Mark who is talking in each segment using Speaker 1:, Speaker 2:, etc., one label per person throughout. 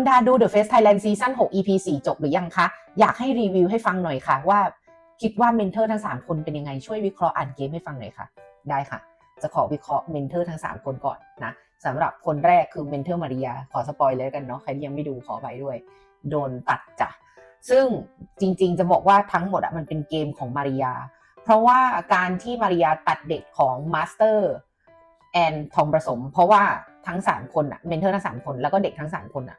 Speaker 1: คุณดาดู The Face Thailand Season 6 EP 4 จบหรือยังคะ อยากให้รีวิวให้ฟังหน่อยค่ะ ว่าคิดว่าเมนเทอร์ทั้ง 3 คนเป็นยังไง ช่วยวิเคราะห์อ่านเกมให้ฟังหน่อยค่ะ ได้ค่ะ จะขอวิเคราะห์เมนเทอร์ทั้ง 3 คนก่อนนะสำหรับคนแรกคือเมนเทอร์มาริยาขอสปอยเลยกันเนาะใครที่ยังไม่ดูขอไปด้วย โดนตัดจ้ะซึ่งจริงๆ จะบอกว่าทั้งหมดอะมันเป็นเกมของมาริยา เพราะว่าการที่มาริยาตัดเด็กของมาสเตอร์แอนทองผสม เพราะว่าทั้ง 3 คนอะเมนเทอร์ทั้ง 3 คนแล้วก็เด็กทั้ง 3 คนอะ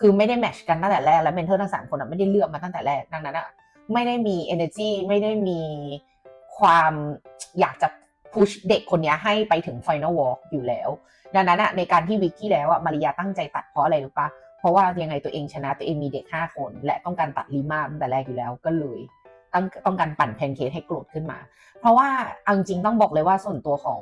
Speaker 1: คือไม่ได้แมชกันตั้งแต่แรกและเมนเทอร์ทั้ง3คนอะไม่ได้เลือกมาตั้งแต่แรกดังนั้นอะไม่ได้มี energy ไม่ได้มีความอยากจะพุชเด็กคนนี้ให้ไปถึง Final Walk อยู่แล้ว ดังนั้นอะในการที่วิกที่แล้วอะมาริยาตั้งใจตัดเพราะอะไรรู้ปะเพราะว่ายังไงตัวเองชนะตัวเองมีเด็ก 5 คน และต้องการตัดลีมาตั้งแต่แรกอยู่แล้วก็เลยต้องต้องการปั่นแพนเค้กให้โกรธขึ้นมา เพราะว่าเอาจริงต้องบอกเลยว่าส่วนตัวของ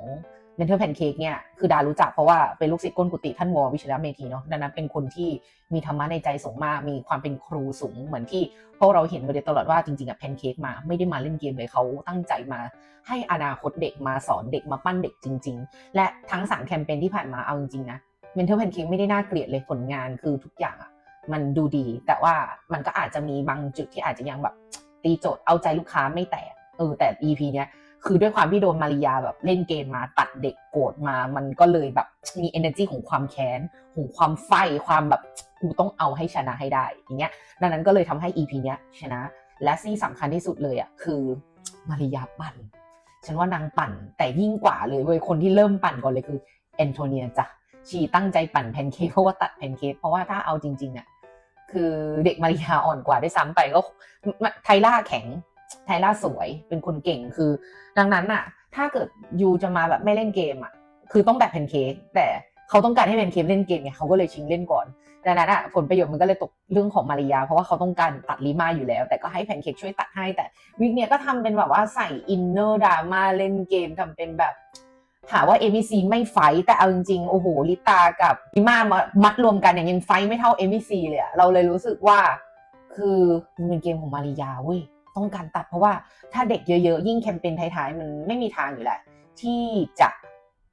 Speaker 1: เมนเทอร์แพนเค้กเนี่ยคือดารู้จักเพราะว่าเป็นลูกศิษย์ก้นกุฏิท่านวอวิชยเมธีเนาะดังนั้นเป็นคนที่มีธรรมะในใจสูงมาก มีความเป็นครูสูง เหมือนที่พวกเราเห็นมาโดยตลอดว่าจริงๆอะแพนเค้กมาไม่ได้มาเล่นเกมเลยเขาตั้งใจมาให้อนาคตเด็กมาสอนเด็กมาปั้นเด็กจริง ๆ และทั้งสามแคมเปญที่ผ่านมาเอาจริงๆนะเมนเทอร์แพนเค้กไม่ได้น่าเกลียดเลยผลงานคือทุกอย่างอะมันดูดี แต่ว่ามันก็อาจจะมีบางจุดที่อาจจะยังแบบตีโจทย์เอาใจลูกค้าไม่แตกเออแต่ EP เนี้ย คือด้วยความที่โดนมาริยาแบบเล่นเกมมาตัดเด็กโกรธมา มันก็เลยแบบมี energy ของความแค้นของความไฟความแบบกูต้องเอาให้ชนะให้ได้อย่างเงี้ยดังนั้นก็เลยทำให้ EP เนี้ยชนะ และที่สำคัญที่สุดเลยอะคือมาริยาปั่น ฉันว่านางปั่นแต่ยิ่งกว่าเลยเว้ยคนที่เริ่มปั่นก่อนเลยคือแอนโทเนียจ้ะชีตั้งใจปั่นแพนเค้กเพราะว่าตัดแพนเค้กเพราะว่าถ้าเอาจริงๆอะคือเด็กมาริยาอ่อนกว่าได้ซ้ำไปก็ไทล่าแข็ง ไทล่าสวยเป็นคนเก่งคือ ดังนั้นอะถ้าเกิดยูจะมาแบบไม่เล่นเกมอะคือต้องแบบแพนเค้กแต่เขาต้องการให้แพนเค้กเล่นเกมไงเขาก็เลยชิงเล่นก่อนดังนั้นอะผลประโยชน์มันก็เลยตกเรื่องของมาริยา เพราะว่าเขาต้องการตัดลิมาอยู่แล้ว แต่ก็ให้แพนเค้กช่วยตัดให้แต่วิกเนี้ยก็ทำเป็นแบบว่าใส่อินเนอร์ดราม่าเล่นเกมทำเป็นแบบหาว่า a อ c ไม่ไฟแต่เอาจริงๆ โอ้โห ลิตากับลิมามามัดรวมกันอย่างยังไฟไม่เท่า a อ c เลยอะเราเลยรู้สึกว่า คือมันเป็นเกมของมาริยาเว้ย ต้องการตัด เพราะว่าถ้าเด็กเยอะๆ ยิ่งแคมเปญท้ายๆ มันไม่มีทางอยู่แหละ ที่จะ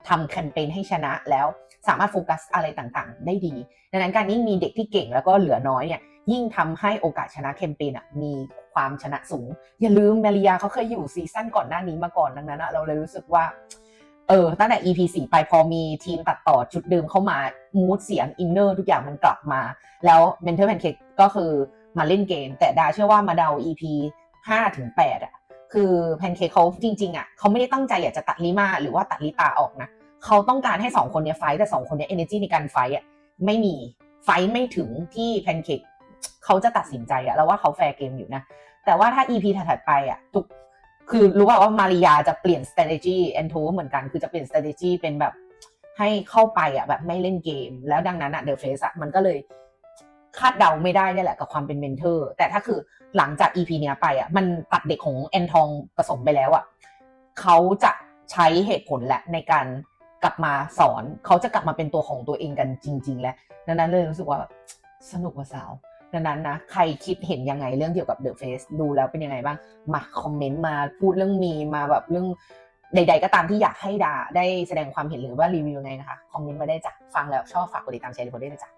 Speaker 1: ทำแคมเปญให้ชนะแล้วสามารถโฟกัสอะไรต่างๆ ได้ดี ดังนั้นการยิ่งมีเด็กที่เก่งแล้วก็เหลือน้อยเนี่ยยิ่งทำให้โอกาสชนะแคมเปญอะมีความชนะสูง อย่าลืมมาริยาเขาเคยอยู่ซีซั่นก่อนหน้านี้มาก่อนดังนั้นเราเลยรู้สึกว่าเออตั้งแต่ EP 4ไปพอมีทีมตัดต่อชุดเดิมเข้ามามูดเสียงอินเนอร์ทุกอย่างมันกลับมา แล้วเมนเทอร์แพนเค้กก็คือมาเล่นเกม แต่ดาเชื่อว่ามาเดา EP 5ถึง8อะคือแพนเค้กเขาจริงๆอะเขาไม่ได้ตั้งใจอยากจะตัดลิมาหรือว่าตัดลิตาออกนะเขาต้องการให้2คนเนี้ยไฟแต่2คนเนี้ย energy ในการไฟอะไม่มีไฟไม่ถึงที่แพนเค้กเขาจะตัดสินใจอะแล้วว่าเขาแฟร์เกมอยู่นะแต่ว่าถ้า EP ถัดๆไปอะทุกคือรู้ป่าว่ามาริยาจะเปลี่ยน strategy แอนโทเหมือนกันคือจะเปลี่ยน strategy เป็นแบบให้เข้าไปอะแบบไม่เล่นเกม แล้วดังนั้นอะเดอะเฟสอะมันก็เลย คาดเดาไม่ได้นี่แหละกับความเป็นเมนเทอร์ แต่ถ้าคือหลังจาก EP เนี้ยไปอะมันตัดเด็กของแอนทองผสมไปแล้วอะเขาจะใช้เหตุผลแหละในการกลับมาสอนเขาจะกลับมาเป็นตัวของตัวเองกันจริง ๆ แล้วดังนั้นเลยรู้สึกว่าสนุกว่าสาวดังนั้นนะใครคิดเห็นยังไงเรื่องเกี่ยวกับ The Face ดูแล้วเป็นยังไงบ้างมาคอมเมนต์มาพูดเรื่องมีมาแบบเรื่องใด ๆ ก็ตามที่อยากให้ดาได้แสดงความเห็นหรือว่ารีวิวยังไงนะคะ คอมเมนต์มาได้จ้ะฟังแล้วชอบฝากกดติดตามแชร์รีพอร์ตได้วยจ๊ะ